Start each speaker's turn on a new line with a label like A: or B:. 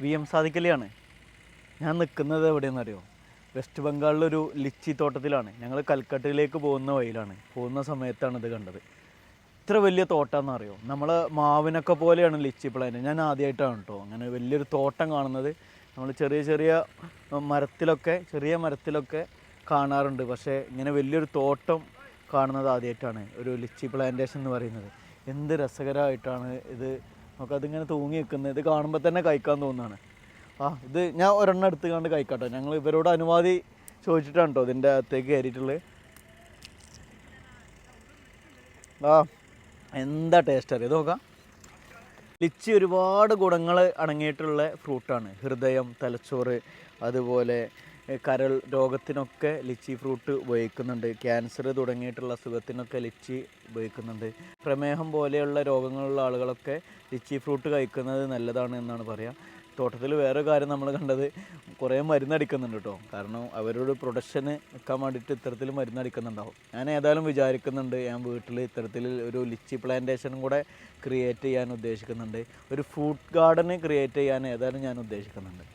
A: V M സാദിക്കലിയാണ് ഞാൻ നിൽക്കുന്നത് എവിടെയെന്ന് അറിയോ? വെസ്റ്റ് ബംഗാളിലൊരു ലിച്ചി തോട്ടത്തിലാണ്. ഞങ്ങൾ കൽക്കട്ടയിലേക്ക് പോകുന്ന വഴിയിലാണ്. പോകുന്ന സമയത്താണ് ഇത് കണ്ടത്. ഇത്ര വലിയ തോട്ടമെന്ന് അറിയോ? നമ്മൾ മാവിനൊക്കെ പോലെയാണ് ലിച്ചി പ്ലാന്റ് ഞാൻ ആദ്യമായിട്ടാണ് കേട്ടോ അങ്ങനെ വലിയൊരു തോട്ടം കാണുന്നത്. നമ്മൾ ചെറിയ ചെറിയ മരത്തിലൊക്കെ ചെറിയ മരത്തിലൊക്കെ കാണാറുണ്ട്. പക്ഷേ ഇങ്ങനെ വലിയൊരു തോട്ടം കാണുന്നത് ആദ്യമായിട്ടാണ് ഒരു ലിച്ചി പ്ലാന്റേഷൻ എന്ന് പറയുന്നത്. എന്ത് രസകരമായിട്ടാണ് ഇത് നമുക്കതിങ്ങനെ തൂങ്ങി നിൽക്കുന്നത്. ഇത് കാണുമ്പോൾ തന്നെ കഴിക്കാൻ തോന്നുന്നതാണ്. ആ ഇത് ഞാൻ ഒരെണ്ണം എടുത്ത് കണ്ട് കഴിക്കാട്ടോ. ഞങ്ങൾ ഇവരോട് അനുവാദി ചോദിച്ചിട്ടാണ് കേട്ടോ ഇതിന്റെ അകത്തേക്ക് കയറിയിട്ടുള്ളത്. ആ എന്താ ടേസ്റ്റ് അറിയാം? ഇത് നോക്കാം. ലിച്ചി ഒരുപാട് ഗുണങ്ങൾ അടങ്ങിയിട്ടുള്ള ഫ്രൂട്ടാണ് ഹൃദയം തലച്ചോറ് അതുപോലെ കരൾ രോഗത്തിനൊക്കെ ലിച്ചി ഫ്രൂട്ട് ഉപയോഗിക്കുന്നുണ്ട്. ക്യാൻസർ തുടങ്ങിയിട്ടുള്ള അസുഖത്തിനൊക്കെ ലിച്ചി ഉപയോഗിക്കുന്നുണ്ട്. പ്രമേഹം പോലെയുള്ള രോഗങ്ങളുള്ള ആളുകളൊക്കെ ലിച്ചി ഫ്രൂട്ട് കഴിക്കുന്നത് നല്ലതാണ് എന്നാണ് പറയുക തോട്ടത്തിൽ വേറെ കാര്യം നമ്മൾ കണ്ടത് കുറേ മരുന്നടിക്കുന്നുണ്ട് കേട്ടോ കാരണം അവരോട് പ്രൊഡക്ഷന് നിൽക്കാൻ വേണ്ടിയിട്ട് ഇത്തരത്തിൽ മരുന്നടിക്കുന്നുണ്ടാവും ഞാൻ ഏതായാലും വിചാരിക്കുന്നുണ്ട് ഞാൻ വീട്ടിൽ ഇത്തരത്തിൽ ഒരു ലിച്ചി പ്ലാന്റേഷൻ കൂടെ ക്രിയേറ്റ് ചെയ്യാൻ ഉദ്ദേശിക്കുന്നുണ്ട്. ഒരു ഫ്രൂട്ട് ഗാർഡന് ക്രിയേറ്റ് ചെയ്യാൻ ഏതായാലും ഞാൻ ഉദ്ദേശിക്കുന്നുണ്ട്.